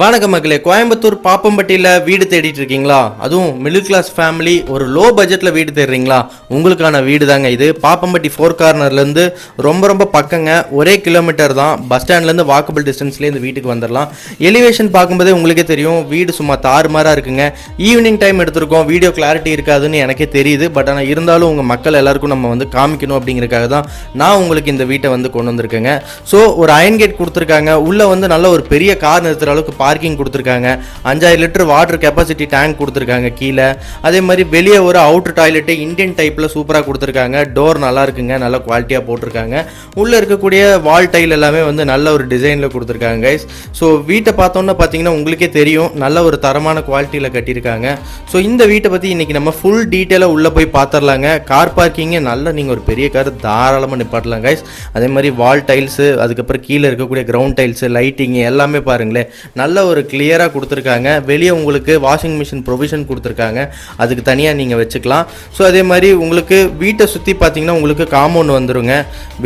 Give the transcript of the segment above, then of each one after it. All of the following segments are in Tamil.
வணக்கம் மக்களே கோயம்புத்தூர் பாப்பம்பட்டியில் வீடு தேடிட்டு இருக்கீங்களா? அதுவும் மிடில் கிளாஸ் ஃபேமிலி ஒரு லோ பட்ஜெட்டில் வீடு தேடுறீங்களா? உங்களுக்கான வீடு தாங்க இது. பாப்பம்பட்டி ஃபோர் கார்னர்லேருந்து ரொம்ப ரொம்ப பக்கங்க ஒரே கிலோமீட்டர் தான். பஸ் ஸ்டாண்ட்லேருந்து வாக்கபிள் டிஸ்டன்ஸ்லேயே இந்த வீட்டுக்கு வந்துடலாம் எலிவேஷன் பார்க்கும்போதே உங்களுக்கே தெரியும் வீடு சும்மா தாறுமாறாக இருக்குங்க. ஈவினிங் டைம் எடுத்திருக்கோம் வீடியோ கிளாரிட்டி இருக்காதுன்னு எனக்கே தெரியுது. பட் ஆனால் இருந்தாலும் உங்கள் மக்கள் எல்லாருக்கும் நம்ம வந்து காமிக்கணும் அப்படிங்கிறதுக்காக தான் நான் உங்களுக்கு இந்த வீட்டை வந்து கொண்டு வந்திருக்கேங்க. ஸோ ஒரு அயன் கேட் கொடுத்துருக்காங்க. உள்ளே வந்து நல்ல ஒரு பெரிய கார் நிறுத்துற அளவுக்கு பார்க்கிங் கொடுத்துருக்காங்க. அஞ்சாயிரம் லிட்டர் வாட்டர் கெப்பாசிட்டி டேங்க் கொடுத்துருக்காங்க கீழே. அதே மாதிரி வெளியே ஒரு அவுட்ரு டாய்லெட்டு இந்தியன் டைப்பில் சூப்பராக கொடுத்துருக்காங்க. டோர் நல்லா இருக்குங்க நல்ல குவாலிட்டியாக போட்டிருக்காங்க. உள்ளே இருக்கக்கூடிய வால் டைல் எல்லாமே வந்து நல்ல ஒரு டிசைனில் கொடுத்துருக்காங்க கைஸ் ஸோ வீட்டை பார்த்தோன்னா பார்த்தீங்கன்னா உங்களுக்கே தெரியும் நல்ல ஒரு தரமான குவாலிட்டியில் கட்டியிருக்காங்க. ஸோ இந்த வீட்டை பற்றி இன்றைக்கி நம்ம ஃபுல் டீட்டெயிலாக உள்ளே போய் பார்த்துடலாங்க கார் பார்க்கிங்கே நல்ல நீங்கள் ஒரு பெரிய கார் தாராளமாக நிப்பாட்டலாம் கைஸ் அதே மாதிரி வால் டைல்ஸு அதுக்கப்புறம் கீழே இருக்கக்கூடிய கிரவுண்ட் டைல்ஸு லைட்டிங்கு எல்லாமே பாருங்களேன். நல்ல ஒரு கிளியராக கொடுத்துருக்காங்க. வெளியே உங்களுக்கு வாஷிங் மிஷின் ப்ரொவிஷன் கொடுத்துருக்காங்க. அதுக்கு தனியாக நீங்கள் வச்சுக்கலாம். ஸோ அதே மாதிரி உங்களுக்கு வீட்டை சுற்றி பார்த்தீங்கன்னா உங்களுக்கு காம்பவுண்ட் வந்துருங்க.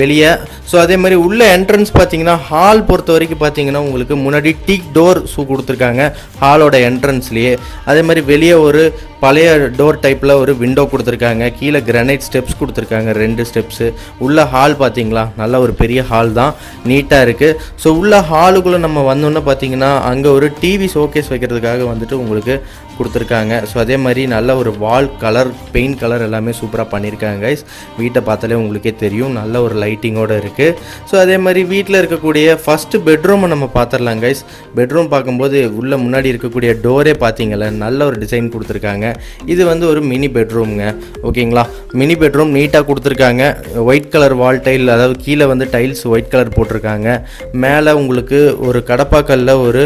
வெளியே. ஸோ அதே மாதிரி உள்ள என்ட்ரன்ஸ் பார்த்தீங்கன்னா ஹால் பொறுத்த வரைக்கும் பார்த்தீங்கன்னா உங்களுக்கு முன்னாடி டீக் டோர் ஷூ கொடுத்துருக்காங்க. ஹாலோட என்ட்ரன்ஸ்லேயே அதே மாதிரி வெளியே ஒரு பழைய டோர் டைப்பில் ஒரு விண்டோ கொடுத்துருக்காங்க. கீழே கிரனைட் ஸ்டெப்ஸ் கொடுத்துருக்காங்க. ரெண்டு ஸ்டெப்ஸு உள்ள ஹால் பார்த்தீங்களா? நல்ல ஒரு பெரிய ஹால் தான். நீட்டாக இருக்குது ஸோ உள்ள ஹாலுக்குள்ளே நம்ம வந்தோன்னே பார்த்தீங்கன்னா அங்கே ஒரு டிவி ஷோகேஸ் வைக்கிறதுக்காக வந்துட்டு உங்களுக்கு கொடுத்துருக்காங்க. ஸோ அதே மாதிரி நல்ல ஒரு வால் கலர் பெயிண்ட் கலர் எல்லாமே சூப்பராக பண்ணியிருக்காங்க கைஸ் வீட்டை பார்த்தாலே உங்களுக்கே தெரியும். நல்ல ஒரு லைட்டிங்கோடு இருக்குது ஸோ அதே மாதிரி வீட்டில் இருக்கக்கூடிய ஃபஸ்ட்டு பெட்ரூமை நம்ம பார்த்துடலாம் கைஸ் பெட்ரூம் பார்க்கும்போது உள்ள முன்னாடி இருக்கக்கூடிய டோரே பார்த்தீங்களா நல்ல ஒரு டிசைன் கொடுத்துருக்காங்க. இது வந்து ஒரு மினி பெட்ரூம்ங்க ஓகேங்களா மினி பெட்ரூம் நீட்டாக கொடுத்துருக்காங்க. ஒயிட் கலர் வால் டைல் அதாவது கீழே வந்து டைல்ஸ் ஒயிட் கலர் போட்டிருக்காங்க. மேலே உங்களுக்கு ஒரு கடப்பாக்கல்ல ஒரு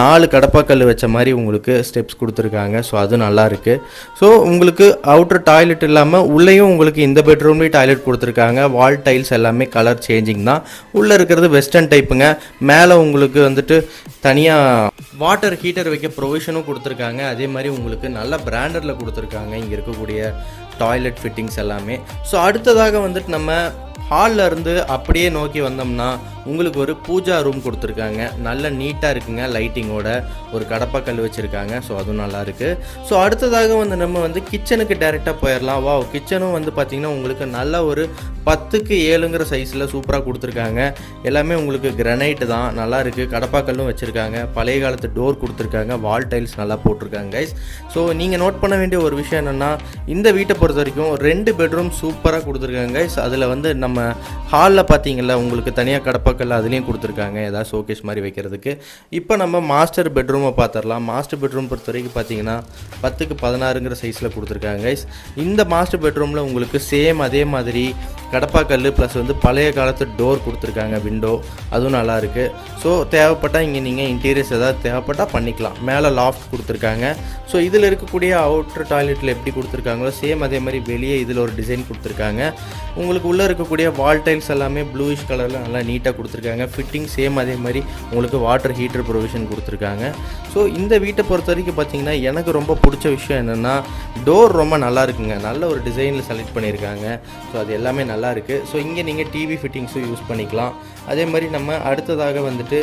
நாலு கடப்பாக்கல் வச்ச மாதிரி உங்களுக்கு ஸ்டெப்ஸ் கொடுத்துருக்காங்க. ஸோ அது நல்லா இருக்குது ஸோ உங்களுக்கு அவுட்டர் டாய்லெட் இல்லாமல் உள்ளேயும் உங்களுக்கு இந்த பெட்ரூம்லேயும் டாய்லெட் கொடுத்துருக்காங்க. வால் டைல்ஸ் எல்லாமே கலர் சேஞ்சிங் தான். உள்ளே இருக்கிறது வெஸ்டர்ன் டைப்புங்க மேலே உங்களுக்கு வந்துட்டு தனியாக வாட்டர் ஹீட்டர் வைக்க ப்ரொவிஷனும் கொடுத்துருக்காங்க. அதே மாதிரி உங்களுக்கு நல்ல ஸ்டாண்டர்டில் கொடுத்துருக்காங்க. இங்கே இருக்கக்கூடிய டாய்லெட் ஃபிட்டிங்ஸ் எல்லாமே. ஸோ அடுத்ததாக வந்துட்டு நம்ம ஹாலில் இருந்து அப்படியே நோக்கி வந்தோம்னா உங்களுக்கு ஒரு பூஜா ரூம் கொடுத்துருக்காங்க. நல்ல நீட்டாக இருக்குங்க லைட்டிங்கோட ஒரு கடப்பாக்கல் வச்சுருக்காங்க. ஸோ அதுவும் நல்லாயிருக்கு ஸோ அடுத்ததாக வந்து நம்ம வந்து கிச்சனுக்கு டேரெக்டாக போயிடலாம் வா கிச்சனும் வந்து பார்த்திங்கன்னா உங்களுக்கு நல்ல ஒரு பத்துக்கு ஏழுங்கிற சைஸில் சூப்பராக கொடுத்துருக்காங்க. எல்லாமே உங்களுக்கு கிரனைட் தான். நல்லா இருக்குது கடப்பாக்கல்லும் வச்சுருக்காங்க. பழைய காலத்து டோர் கொடுத்துருக்காங்க. வால் டைல்ஸ் நல்லா போட்டிருக்காங்க கைஸ் ஸோ நீங்கள் நோட் பண்ண வேண்டிய ஒரு விஷயம் என்னென்னா இந்த வீட்டை பொறுத்த வரைக்கும் ரெண்டு பெட்ரூம் சூப்பராக கொடுத்துருக்காங்க கைஸ் அதில் வந்து நம்ம ஹாலில் பார்த்தீங்கல்ல உங்களுக்கு தனியாக கடப்பாக்கல் அதுலேயும் கொடுத்துருக்காங்க. ஏதாவது ஷோகேஸ் மாதிரி வைக்கிறதுக்கு. இப்போ நம்ம மாஸ்டர் பெட்ரூமை பார்த்துடலாம் மாஸ்டர் பெட்ரூம் பொறுத்த வரைக்கும் பார்த்தீங்கன்னா பத்துக்கு பதினாறுங்கிற சைஸில் கொடுத்துருக்காங்க கைஸ் இந்த மாஸ்டர் பெட்ரூமில் உங்களுக்கு சேம் அதே மாதிரி கடப்பாக்கல் ப்ளஸ் வந்து பழைய காலத்து டோர் கொடுத்துருக்காங்க விண்டோ அதுவும் நல்லாயிருக்கு ஸோ தேவைப்பட்டால் இங்கே நீங்கள் இன்டீரியர்ஸ் ஏதாவது தேவைப்பட்டால் பண்ணிக்கலாம். மேலே லாஃப்ட் கொடுத்துருக்காங்க. ஸோ இதில் இருக்கக்கூடிய அவுட்ரு டாய்லெட்டில் எப்படி கொடுத்துருக்காங்களோ சேம் அதே மாதிரி வெளியே இதில் ஒரு டிசைன் கொடுத்துருக்காங்க. உங்களுக்கு உள்ளே இருக்கக்கூடிய வால் டைல்ஸ் எல்லாமே ப்ளூயிஷ் கலரில் நல்லா நீட்டாக கொடுத்துருக்காங்க. ஃபிட்டிங் சேம் அதே மாதிரி உங்களுக்கு வாட்டர் ஹீட்டர் ப்ரொவிஷன் கொடுத்துருக்காங்க. ஸோ இந்த வீட்டை பொறுத்த வரைக்கும் பார்த்தீங்கன்னா எனக்கு ரொம்ப பிடிச்ச விஷயம் என்னென்னா டோர் ரொம்ப நல்லா இருக்குங்க. நல்ல ஒரு டிசைனில் செலக்ட் பண்ணியிருக்காங்க. ஸோ அது எல்லாமே நல்லா இருக்குது ஸோ இங்கே நீங்கள் டிவி ஃபிட்டிங்ஸும் யூஸ் பண்ணிக்கலாம். அதே மாதிரி நம்ம அடுத்ததாக வந்துட்டு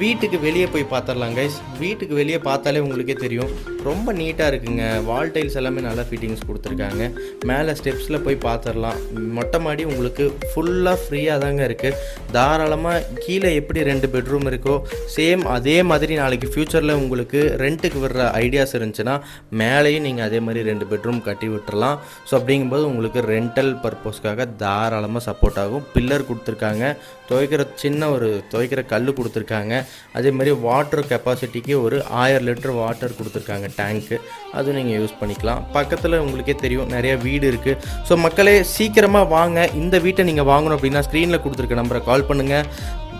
வீட்டுக்கு வெளியே போய் பார்த்துடலாம் கைஸ் வீட்டுக்கு வெளியே பார்த்தாலே உங்களுக்கே தெரியும். ரொம்ப நீட்டாக இருக்குங்க. வால் டைல்ஸ் எல்லாமே நல்லா ஃபிட்டிங்ஸ் கொடுத்துருக்காங்க. மேலே ஸ்டெப்ஸில் போய் பார்த்துடலாம் மொட்டை மாடி உங்களுக்கு ஃபுல்லாக ஃப்ரீயாக தாங்க இருக்குது தாராளமாக கீழே எப்படி ரெண்டு பெட்ரூம் இருக்கோ சேம் அதே மாதிரி நாளைக்கு ஃப்யூச்சரில் உங்களுக்கு ரெண்ட்டுக்கு விடுற ஐடியாஸ் இருந்துச்சுன்னா மேலேயும் நீங்கள் அதே மாதிரி ரெண்டு பெட்ரூம் கட்டி விட்டுறலாம். ஸோ அப்படிங்கும்போது உங்களுக்கு ரெண்டல் பர்பஸ்க்காக தாராளமாக சப்போர்ட் ஆகும். பில்லர் கொடுத்துருக்காங்க. துவைக்கிற சின்ன ஒரு துவைக்கிற கல் கொடுத்துருக்காங்க. அதே மாதிரி வாட்டர் கெப்பாசிட்டிக்கு ஒரு ஆயிரம் லிட்டர் வாட்டர் கொடுத்துருக்காங்க டேங்க்கு அதுவும் நீங்கள் யூஸ் பண்ணிக்கலாம். பக்கத்தில் உங்களுக்கே தெரியும் நிறைய வீடு இருக்குது ஸோ மக்களே சீக்கிரமாக வாங்க. இந்த வீட்டை நீங்கள் வாங்கணும் அப்படின்னா ஸ்க்ரீனில் கொடுத்துருக்க நம்பரை கால் பண்ணுங்கள்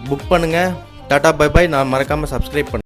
புக் பண்ணுங்கள் டாட்டா பை பாய் நான் மறக்காமல் சப்ஸ்கிரைப் பண்ண